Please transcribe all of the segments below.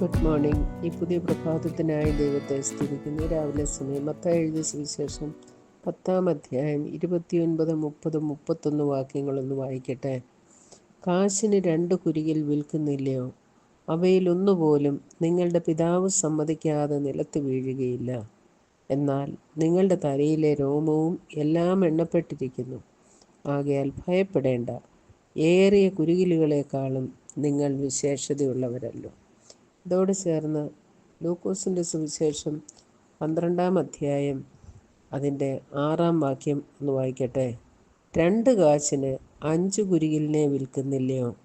Good morning ഈ പുതിയ പ്രഭാതത്തിനായി ദൈവത്തെ സ്തുതിക്കുന്നു. രാവിലെ സമയം മത്ത എഴുതിയ സുവിശേഷം പത്താം അധ്യായം ഇരുപത്തിയൊൻപത് മുപ്പത് മുപ്പത്തൊന്ന് വാക്യങ്ങളൊന്ന് വായിക്കട്ടെ. കാശിന് രണ്ട് കുരികിൽ വിൽക്കുന്നില്ലയോ? അവയിലൊന്നുപോലും നിങ്ങളുടെ പിതാവ് സമ്മതിക്കാതെ നിലത്ത് വീഴുകയില്ല. എന്നാൽ നിങ്ങളുടെ തലയിലെ രോമവും എല്ലാം എണ്ണപ്പെട്ടിരിക്കുന്നു. ആകയാൽ ഭയപ്പെടേണ്ട. ഏറിയ കുരുകിലുകളെക്കാളും നിങ്ങൾ വിശേഷതയുള്ളവരല്ലോ. ഇതോട് ചേർന്ന് ലൂക്കോസിന്റെ സുവിശേഷം പന്ത്രണ്ടാം അധ്യായം അതിന്റെ ആറാം വാക്യം ഒന്ന് വായിക്കട്ടെ. രണ്ട് കാശിന് അഞ്ച് കുരികിലിനെ വിൽക്കുന്നില്ലയോ?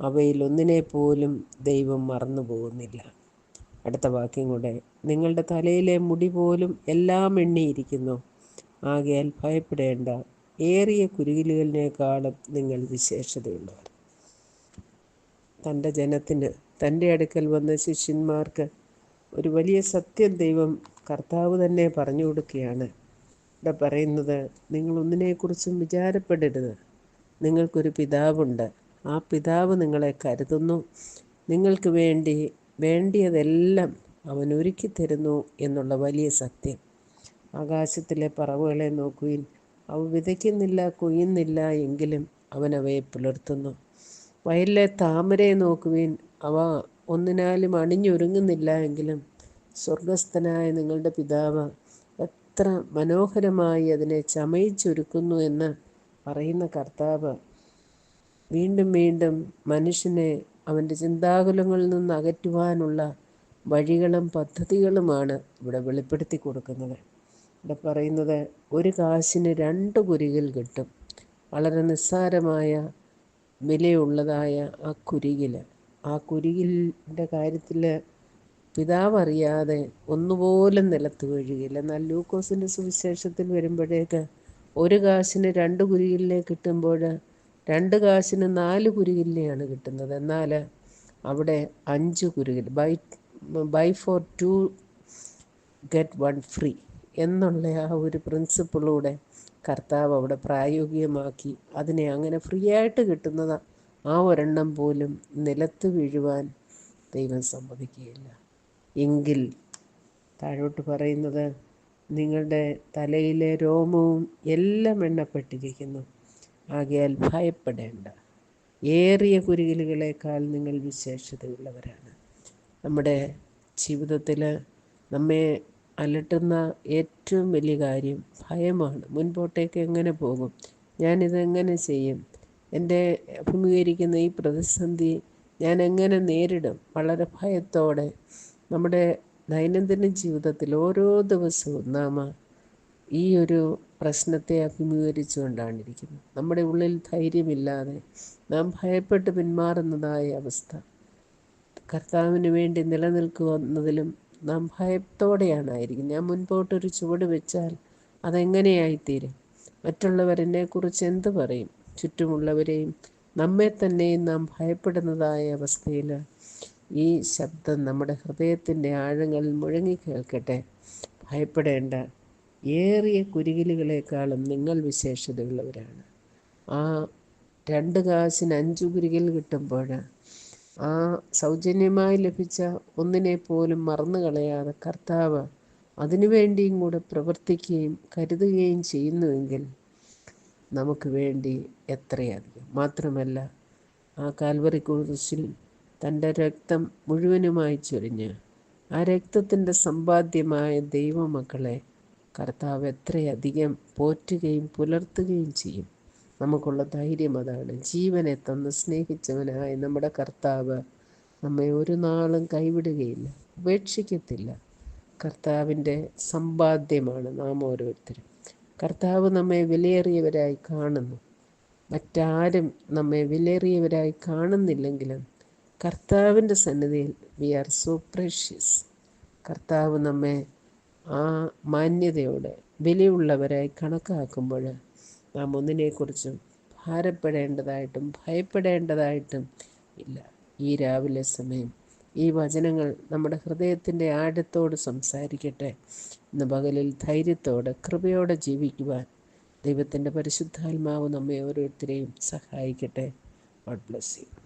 അവയിലൊന്നിനെ പോലും ദൈവം മറന്നു പോകുന്നില്ല. അടുത്ത വാക്യം കൂടെ നിങ്ങളുടെ തലയിലെ മുടി പോലും എല്ലാം എണ്ണിയിരിക്കുന്നു. ആകയാൽ ഭയപ്പെടേണ്ട ഏറിയ കുരുകിലുകളിനേക്കാളും നിങ്ങൾ വിശേഷതയുള്ളവർ തന്റെ ജനത്തിന് തന്റെ അടുക്കൽ വന്ന ശിഷ്യന്മാർക്ക് ഒരു വലിയ സത്യം ദൈവം കർത്താവ് തന്നെ പറഞ്ഞു കൊടുക്കുകയാണ്. ഇവിടെ പറയുന്നത് നിങ്ങൾ ഒന്നിനെക്കുറിച്ചും വിചാരപ്പെടരുത്. നിങ്ങൾക്കൊരു പിതാവുണ്ട്. ആ പിതാവ് നിങ്ങളെ കരുതുന്നു. നിങ്ങൾക്ക് വേണ്ടി വേണ്ടിയതെല്ലാം അവൻ ഒരുക്കി തരുന്നു എന്നുള്ള വലിയ സത്യം. ആകാശത്തിലെ പറവുകളെ നോക്കുവിൻ. അവ വിതയ്ക്കുന്നില്ല കൊയ്യുന്നില്ല എങ്കിലും അവൻ അവയെ പുലർത്തുന്നു. വയലിലെ താമരയെ നോക്കുവീൻ. അവ ഒന്നിനാലും അണിഞ്ഞൊരുങ്ങുന്നില്ല എങ്കിലും സ്വർഗസ്ഥനായ നിങ്ങളുടെ പിതാവ് എത്ര മനോഹരമായി അതിനെ ചമയിച്ചൊരുക്കുന്നു എന്ന് പറയുന്ന കർത്താവ്. വീണ്ടും വീണ്ടും മനുഷ്യനെ അവന്റെ ചിന്താകുലങ്ങളിൽ നിന്ന് അകറ്റുവാനുള്ള വഴികളും പദ്ധതികളുമാണ് ഇവിടെ വെളിപ്പെടുത്തി കൊടുക്കുന്നത്. ഇവിടെ പറയുന്നത് ഒരു കാശിന് രണ്ട് കുരികൾ കിട്ടും. വളരെ നിസ്സാരമായ വിലയുള്ളതായ ആ കുരികിൽ ആ കുരികിന്റെ കാര്യത്തിൽ പിതാവ് അറിയാതെ ഒന്നുപോലും നിലത്ത് വീഴുകയില്ല. എന്നാൽ ലൂക്കോസിന്റെ സുവിശേഷത്തിൽ വരുമ്പോഴേക്ക് ഒരു കാശിന് രണ്ട് കുരികിലെ കിട്ടുമ്പോൾ രണ്ട് കാശിന് നാല് കുരികിലെയാണ് കിട്ടുന്നത്. എന്നാൽ അവിടെ അഞ്ച് കുരുകിൽ buy buy four to get one free. എന്നുള്ള ആ ഒരു പ്രിൻസിപ്പിളൂടെ കർത്താവ് അവിടെ പ്രായോഗികമാക്കി. അതിനെ അങ്ങനെ ഫ്രീ ആയിട്ട് കിട്ടുന്നത് ആ ഒരെണ്ണം പോലും നിലത്ത് വീഴുവാൻ ദൈവം സമ്മതിക്കുകയില്ല. എങ്കിൽ താഴോട്ട് പറയുന്നത് നിങ്ങളുടെ തലയിലെ രോമവും എല്ലാം എണ്ണപ്പെട്ടിരിക്കുന്നു. ആകയാൽ ഭയപ്പെടേണ്ട. ഏറിയ കുരുകിലുകളേക്കാൾ നിങ്ങൾ വിശേഷതയുള്ളവരാണ്. നമ്മുടെ ജീവിതത്തിൽ നമ്മെ അലട്ടുന്ന ഏറ്റവും വലിയ കാര്യം ഭയമാണ്. മുൻപോട്ടേക്ക് എങ്ങനെ പോകും? ഞാനിതെങ്ങനെ ചെയ്യും? എന്റെ അഭിമുഖീകരിക്കുന്ന ഈ പ്രതിസന്ധി ഞാൻ എങ്ങനെ നേരിടും? വളരെ ഭയത്തോടെ നമ്മുടെ ദൈനംദിന ജീവിതത്തിൽ ഓരോ ദിവസവും നാം ഈ ഒരു പ്രശ്നത്തെ അഭിമുഖീകരിച്ചുകൊണ്ടാണ് ഇരിക്കുന്നത്. നമ്മുടെ ഉള്ളിൽ ധൈര്യമില്ലാതെ നാം ഭയപ്പെട്ട് പിന്മാറുന്നതായ അവസ്ഥ. കർത്താവിന് വേണ്ടി നിലനിൽക്കുന്നതിലും നാം ഭയത്തോടെയാണ് ആയിരിക്കുന്നത് ഞാൻ മുൻപോട്ടൊരു ചുവട് വെച്ചാൽ അതെങ്ങനെയായിത്തീരും? മറ്റുള്ളവരെന്നെക്കുറിച്ച് എന്ത് പറയും? ചുറ്റുമുള്ളവരെയും നമ്മെ തന്നെയും നാം ഭയപ്പെടുന്നതായ അവസ്ഥയിൽ ഈ ശബ്ദം നമ്മുടെ ഹൃദയത്തിന്റെ ആഴങ്ങളിൽ മുഴങ്ങി കേൾക്കട്ടെ. ഭയപ്പെടേണ്ട. ഏറിയ കുരുകിലുകളെക്കാളും നിങ്ങൾ വിശേഷതയുള്ളവരാണ്. ആ രണ്ട് കാശിന് അഞ്ചു കുരുകിൽ കിട്ടുമ്പോൾ ആ സൗജന്യമായി ലഭിച്ച ഒന്നിനെ പോലും മറന്നു കളയാതെ കർത്താവ് അതിനുവേണ്ടിയും കൂടെ പ്രവർത്തിക്കുകയും കരുതുകയും ചെയ്യുന്നുവെങ്കിൽ നമുക്ക് വേണ്ടി എത്രയധികം. മാത്രമല്ല ആ കാൽവറി കുരിശിൽ തന്റെ രക്തം മുഴുവനുമായി ചൊരിഞ്ഞ് ആ രക്തത്തിന്റെ സമ്പാദ്യമായ ദൈവമക്കളെ കർത്താവ് എത്രയധികം പോറ്റുകയും പുലർത്തുകയും ചെയ്യും. നമുക്കുള്ള ധൈര്യം അതാണ്. ജീവനെ തന്ന് സ്നേഹിച്ചവനായ നമ്മുടെ കർത്താവ് നമ്മെ ഒരു നാളും കൈവിടുകയില്ല ഉപേക്ഷിക്കത്തില്ല. കർത്താവിന്റെ സമ്പാദ്യമാണ് നാം ഓരോരുത്തരും. കർത്താവ് നമ്മെ വിലയേറിയവരായി കാണുന്നു. മറ്റാരും നമ്മെ വിലയേറിയവരായി കാണുന്നില്ലെങ്കിലും കർത്താവിന്റെ സന്നിധിയിൽ വി ആർ സോ പ്രഷ്യസ്. കർത്താവ് നമ്മെ ആ മാന്യതയോടെ വിലയുള്ളവരായി കണക്കാക്കുമ്പോൾ നാം ഒന്നിനെക്കുറിച്ചും ഭാരപ്പെടേണ്ടതായിട്ടും ഭയപ്പെടേണ്ടതായിട്ടും ഇല്ല. ഈ രാവിലെ സമയം ഈ വചനങ്ങൾ നമ്മുടെ ഹൃദയത്തിന്റെ ആഴത്തോട് സംസാരിക്കട്ടെ. ഇന്ന് പകലിൽ ധൈര്യത്തോടെ കൃപയോടെ ജീവിക്കുവാൻ ദൈവത്തിന്റെ പരിശുദ്ധാത്മാവ് നമ്മെ ഓരോരുത്തരെയും സഹായിക്കട്ടെ. God bless you